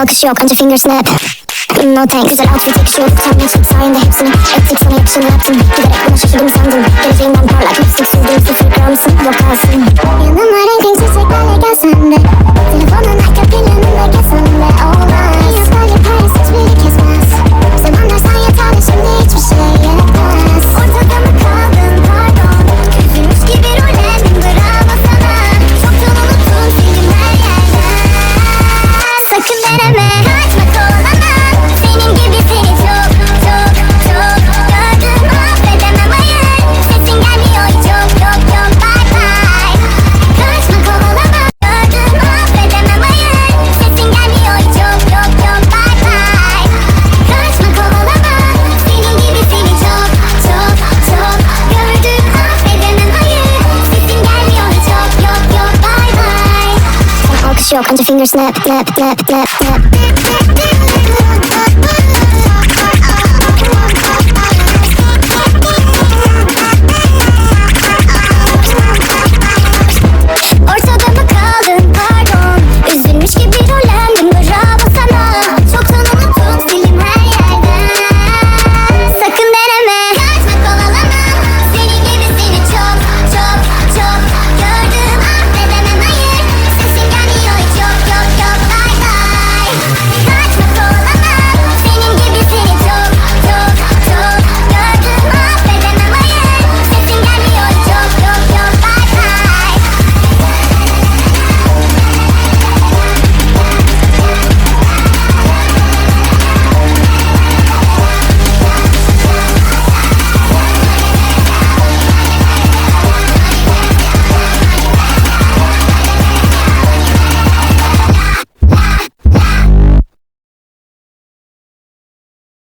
alkış yok your finger snap No thanks Güzel outfit yakışıyor Utanma hiç sayende hepsini Ettik sana yakışanı Yo, punch your finger, snap, snap, snap, snap, snap.